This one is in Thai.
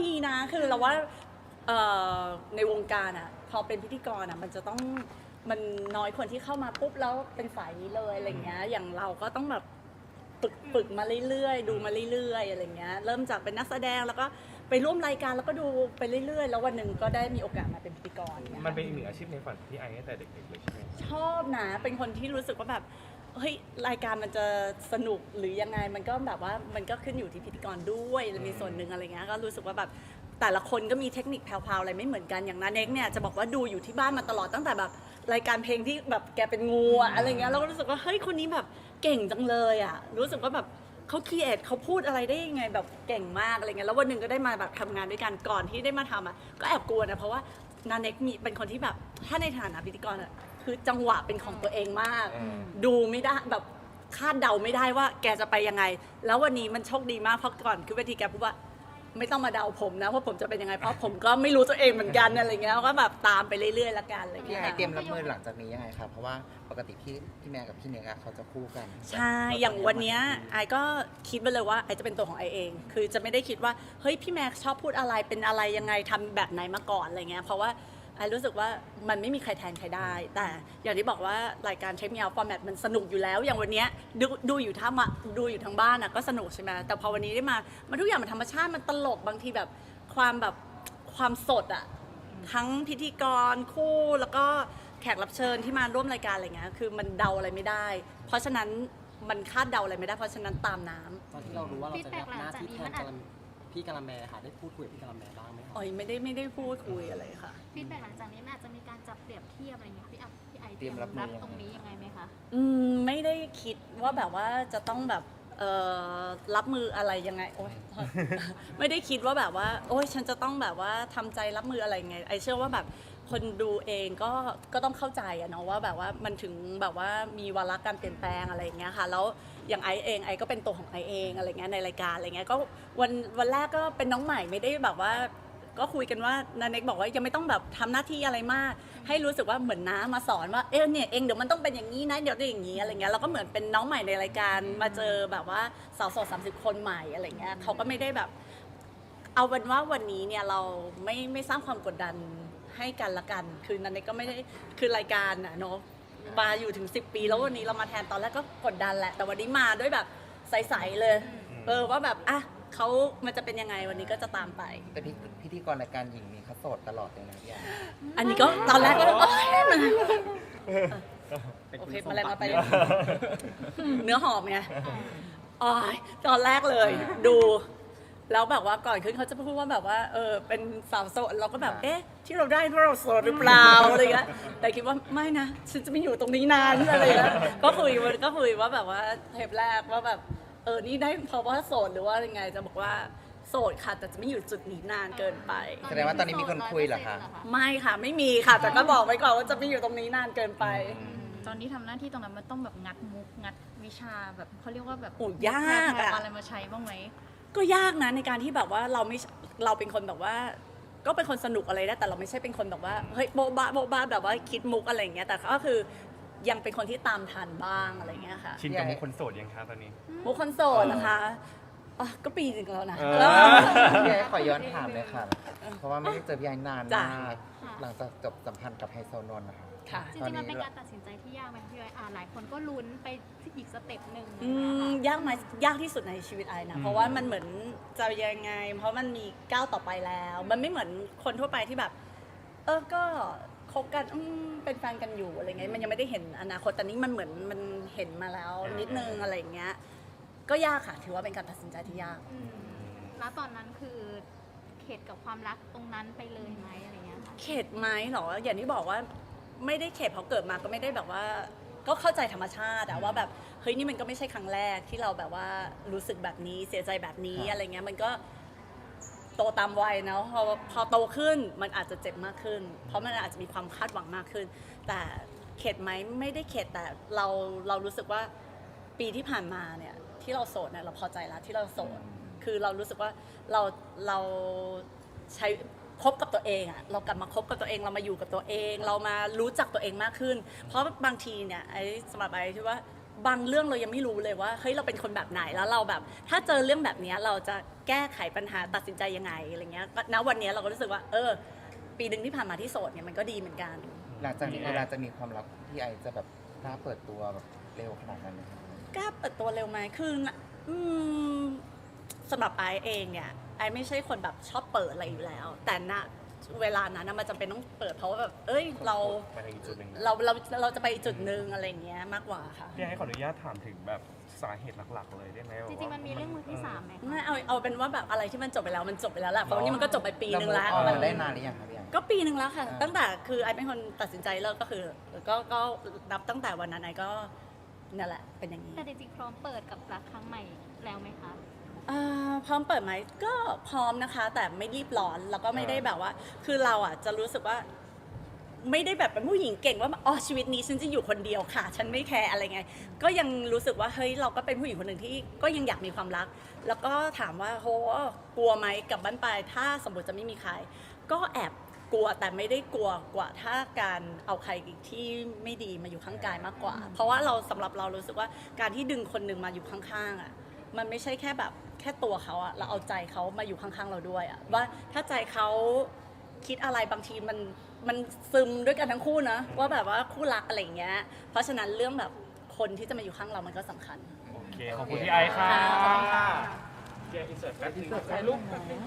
ดีนะ คือเราว่าเอ่อในวงการอะพอเป็นพิธีกรอะมันจะต้องมันน้อยคนที่เข้ามาปุ๊บแล้วเป็นสายนี้เลยอะไรเงี้ย อย่างเราก็ต้องแบบฝึกฝึกมาเรื่อยๆ ดูมาเรื่อยๆอะไรเงี้ย เริ่มจากเป็นนักแสดงแล้วก็ไปร่วมรายการแล้วก็ดูไปเรื่อยๆ แล้ววันหนึ่งก็ได้มีโอกาสมาเป็นพิธีกรเนี่ยมันเป็นอีกหนึ่งอาชีพในฝันของพี่ไอตั้งแต่เด็กๆเลยใช่ไหมชอบนะ เป็นคนที่รู้สึกว่าแบบ เฮ้ยรายการมันจะสนุกหรือยังไงมันก็แบบว่ามันก็ขึ้นอยู่ที่พิธีกรด้วยมีส่วนหนึ่งอะไรเงี้ยก็รู้สึกว่าแบบแต่ละคนก็มีเทคนิคแพรวๆอะไรไม่เหมือนกันอย่างนันเน็กเนี่ยจะบอกว่าดูอยู่ที่บ้านมาตลอดตั้งแต่แบบรายการเพลงที่แบบแกเป็นงูอะอะไรเงี้ยเราก็รู้สึกว่าเฮ้ยคนนี้แบบเก่งจังเลยอะรู้สึกว่าแบบเขาคิดเอทเขาพูดอะไรได้ยังไงแบบเก่งมากอะไรเงี้ยแล้ววันหนึ่งก็ได้มาแบบทำงานด้วยกันก่อนที่ได้มาทำอะก็แอบกลัวนะเพราะว่านาเน็กมีเป็นคนที่แบบถ้าในฐานะพิธีกรอะ คือจังหวะเป็นของตัวเองมาก อืม ดูไม่ได้แบบคาดเดาไม่ได้ว่าแกจะไปยังไง แล้ววันนี้มันโชคดีมากเพราะก่อนคือเวทีแกพูดว่าไม่ต้องมาเดาผมนะว่าผมจะเป็นยังไงเพราะผมก็ไม่รู้ตัวเองเหมือนกันอะไรเงี้ยก็แบบตามไปเรื่อยๆละกันอะไรพี่เงี้ยไอเตรียมรับมือหลังจากนี้ยังไงครับเพราะว่าปกติพี่พี่แม่กับพี่เนกอะเขาจะคู่กันใช่ อย่างวันเนี้ยไอก็คิดไปเลยว่าไอจะเป็นตัวของไอเอง คือจะไม่ได้คิดว่า เฮ้ย พี่แม็กชอบพูดอะไร เป็นอะไรยังไงทำแบบไหนมาก่อนอะไรเงี้ย เพราะว่า ไอรู้สึกว่ามันไม่มีใครแทนใครได้ แต่อย่างที่บอกว่ารายการเทปมีเอาฟอร์แมตมันสนุกอยู่แล้ว อย่างวันนี้ดูดูอยู่ทั้งมาดูอยู่ทั้งบ้านอะก็สนุกใช่ไหมแต่พอวันนี้ได้มา มันทุกอย่างมันธรรมชาติมันตลกบางทีแบบความแบบความสดอะทั้งพิธีกรคู่แล้วก็แขกรับเชิญที่มาร่วมรายการอะไรเงี้ยคือมันเดาอะไรไม่ได้ เพราะฉะนั้นมันคาดเดาอะไรไม่ได้เพราะฉะนั้นตามน้ำ ตอนที่เรารู้ว่าเราจะรับหน้าที่แทนแบ็กหลังจากนี้ มันอาจกะละพี่กะละแมค่ะได้พูดคุยกับพี่กะละแมบ้างไหมคะอ๋อยไม่ได้ไม่ได้พูดคุยอะไรค่ะ ฟีดแบ็กหลังจากนี้มันอาจจะมีการจับเปรียบเทียบอะไรอย่างเงี้ยพี่อัพพี่ไอเตรียมรับมือรับยังไงตรงนี้ยังไงไหมคะอืมไม่ได้คิดว่าแบบว่าจะต้องแบบเอ่อรับมืออะไรยังไงโอ๊ยไม่ได้คิดว่าแบบว่า โอ๊ยฉันจะต้องแบบว่าทำใจรับมืออะไรไง ไอเชื่อว่าแบบ คนดูเองก็ก็ต้องเข้าใจอะเนาะว่าแบบว่ามันถึงแบบว่ามีวาระการเปลี่ยนแปลงอะไรอย่างเงี้ยค่ะแล้วอย่างไอเองไอก็เป็นตัวของไอเองอะไรเงี้ยในรายการอะไรเงี้ยก็วันวันแรกก็เป็นน้องใหม่ไม่ได้แบบว่า ก็คุยกันว่านาเน็กบอกว่ายังไม่ต้องแบบทำหน้าที่อะไรมาก ให้รู้สึกว่าเหมือนน้ามาสอนว่าเอ๊ะเนี่ยเองเดี๋ยวมันต้องเป็นอย่างนี้นะเดี๋ยวต้องอย่างนี้อะไรเงี้ยแล้วก็เหมือนเป็นน้องใหม่ในรายการมาเจอแบบว่าสาวโสดสามสิบคนใหม่อะไรเงี้ยเขาก็ไม่ได้แบบ เอาเป็นว่าวันนี้เนี่ยเราไม่ไม่สร้างความกดดัน ให้กันละกัน คือนันเน็กก็ไม่ได้คือรายการอะเนาะมาอยู่ถึง 10 ปี แล้ววันนี้เรามาแทนตอนแรกก็กดดันแหละ แต่วันนี้มาด้วยแบบใสๆเลย เออว่าแบบอะเขามันจะเป็นยังไงวันนี้ก็จะตามไป แต่พี่พิธีกรรายการหญิงมีเขาโสดตลอดเลยนะพี่ไออันนี้ก็ตอนแรกก็โอ๊ยมันเป็นโอคุณเคสมมาเลยบัมาติไปเลยเนื้อหอมไงอ๋อยตอนแรกเลย ดู แล้วแบบว่าก่อนขึ้นเขาจะพูดว่าแบบว่าเออเป็นสาวโสดเราก็แบบเอ๊ะ ที่เราได้เพราะเราโสดหรือเปล่าอะไรเงี้ยแต่คิดว่าไม่นะฉันจะไม่อยู่ตรงนี้นานอะไรเงี้ยก็คุยมันก็คุยว่าแบบว่าเทปแรกว่าแบบเออนี่ได้เพราะว่าโสดหรือว่ายังไงจะบอกว่าโสดค่ะแต่จะไม่อยู่จุดนี้นานเกินไป แสดงว่าตอนนี้มีคนคุยเหรอคะ ไม่ค่ะไม่มีค่ะ แต่ก็บอกไว้ก่อนว่าจะไม่อยู่ตรงนี้นานเกินไป ตอนนี้ทำหน้าที่ตรงนั้นมันต้องแบบงัดมุกงัดวิชาแบบเขาเรียกว่าแบบโอ้ยากอะ แพรวๆอะไรมาใช้บ้างไหม ก็ยากนะในการที่แบบว่าเราไม่เราเป็นคนแบบว่า ก็เป็นคนสนุกอะไรได้แต่เราไม่ใช่เป็นคนแบบว่าเฮ้ยโบ๊ะบะโบ๊ะบะแบบว่าคิดมุกอะไรอย่างเงี้ยแต่ก็คือยังเป็นคนที่ตามทันบ้างอะไรเงี้ยค่ะชินกับมุกคนโสดยังคะตอนนี้ มุกคนโสดนะคะอะก็ปีหนึงแล้วนะเออแล้ว พี่ไอขอย้อนถามเลยค่ะ เพราะว่าไม่ได้เจอพี่ไอนานจ้ะ มาก หลังจากจบสัมพันธ์กับไฮโซนนท์นะคะ ค่ะ จริงๆ มันเป็นการตัดสินใจที่ยากไหมคะพี่ไออ่าหลายคนก็ลุ้นไปอีกสเต็ปหนึ่งอืมยากไหมยากที่สุดในชีวิตไอ้นะเพราะว่ามันเหมือนจะยังไง เพราะมันมีก้าวต่อไปแล้ว มันไม่เหมือนคนทั่วไปที่แบบ เออก็คบกันอืมเป็นแฟนกันอยู่อะไรเงี้ยมันยังไม่ได้เห็นอนาคตแต่นี้มันเหมือนมันเห็นมาแล้วนิดนึงอะไรอย่างเงี้ยก็ยากค่ะ ถือว่าเป็นการตัดสินใจที่ยาก อืมแล้วตอนนั้นคือเข็ดกับความรักตรงนั้นไปเลยไหมอะไรเงี้ยค่ะ เข็ดไหมเหรอ อย่างที่บอกว่า ไม่ได้เข็ดเพราะเกิดมาก็ไม่ได้แบบว่า ก็เข้าใจธรรมชาติอะว่าแบบเฮ้ยนี่มันก็ไม่ใช่ครั้งแรกที่เราแบบว่ารู้สึกแบบนี้เสียใจแบบนี้ครับอะไรเงี้ยมันก็โตตามวัยเนาะพอพอโตขึ้นมันอาจจะเจ็บมากขึ้น เพราะมันอาจจะมีความคาดหวังมากขึ้น แต่เข็ดไหมไม่ได้เข็ดแต่เราเรารู้สึกว่าปีที่ผ่านมาเนี่ยที่เราโสดเนี่ยเราพอใจแล้วที่เราโสดคือเรารู้สึกว่าเราเราใช้ คบกับตัวเองอะเรากลับมาคบกับตัวเองเรามาอยู่กับตัวเอง เรามารู้จักตัวเองมากขึ้น เพราะบางทีเนี่ยไอ้สำหรับไอ้ที่ว่าบางเรื่องเรายังไม่รู้เลยว่าเฮ้ยเราเป็นคนแบบไหนแล้วเราแบบ ถ้าเจอเรื่องแบบเนี้ยเราจะแก้ไขปัญหาตัดสินใจยังไงอะไรเงี้ยก็ณวันเนี้ยเราก็รู้สึกว่า เออ ปีหนึ่งที่ผ่านมาที่โสดเนี่ยมันก็ดีเหมือนกัน หลังจากนี้เวลาจะมีความรักพี่ไอจะแบบกล้าเปิดตัวแบบเร็วขนาดนั้นไหมครับกล้าเปิดตัวเร็วไหมคืออืมสำหรับไอซ์เองเนี่ย ไอซ์ไม่ใช่คนแบบชอบเปิดอะไรอยู่แล้ว แต่ณเวลานั้นนะมันจำเป็นต้องเปิดเพราะว่าแบบเอ้ยเราไปอีกจุดหนึ่งนะเราเราเราจะไปอีกจุดหนึ่งอะไรอย่างเงี้ยมากกว่าค่ะ พี่ไอ้ขออนุญาตถามถึงแบบสาเหตุหลักๆ เลยได้ไหมจริงๆ มันมีเรื่องมือที่สามไหมคะไม่เอาเอาเป็นว่าแบบอะไรที่มันจบไปแล้วมันจบไปแล้วแหละเพราะว่านี่มันก็จบไปปีนึงแล้ว เรามัมานได้นานหรือยังครับพี่ไอก็ปีนึงแล้วค่ะอ่าตั้งแต่คือไอซ์เป็นคนตัดสินใจเลิกก็คือก็ก็นับตั้งแต่วันนั้นไอซ์ก็นั่นแหละเป็นอย่างนี้ แต่จริงๆ พร้อมเปิดกับรักครั้งใหม่แล้วไหมคะอ่า พร้อมเปิดไหมก็พร้อมนะคะ แต่ไม่รีบร้อนแล้วก็ไม่ได้แบบว่า คือเราอะจะรู้สึกว่า ไม่ได้แบบเป็นผู้หญิงเก่งว่าอ๋อชีวิตนี้ฉันจะอยู่คนเดียวค่ะ ฉันไม่แคร์อะไรไง ก็ยังรู้สึกว่าเฮ้ยเราก็เป็นผู้หญิงคนหนึ่งที่ก็ยังอยากมีความรัก แล้วก็ถามว่าโหกลัวไหมกลับบ้านไปถ้าสมมติจะไม่มีใคร ก็แอบกลัวแต่ไม่ได้กลัวกว่าถ้าการเอาใครที่ไม่ดีมาอยู่ข้างกายมากกว่า เพราะว่าเราสำหรับเรารู้สึกว่าการที่ดึงคนหนึ่งมาอยู่ข้างๆอะ มันไม่ใช่แค่แบบแค่ตัวเขาอะเราเอาใจเขามาอยู่ข้างๆเราด้วยอะว่าถ้าใจเขาคิดอะไรบางทีมันมันซึมด้วยกันทั้งคู่นะว่าแบบว่าคู่รักอะไรอย่างเงี้ย เพราะฉะนั้นเรื่องแบบคนที่จะมาอยู่ข้างเรามันก็สำคัญ โอเค ขอบคุณพี่ไอ้ค่ะ ค่ะพี่ไอ้อินเสิร์ตแป๊บนึงถ่ายรูปแป๊บนึง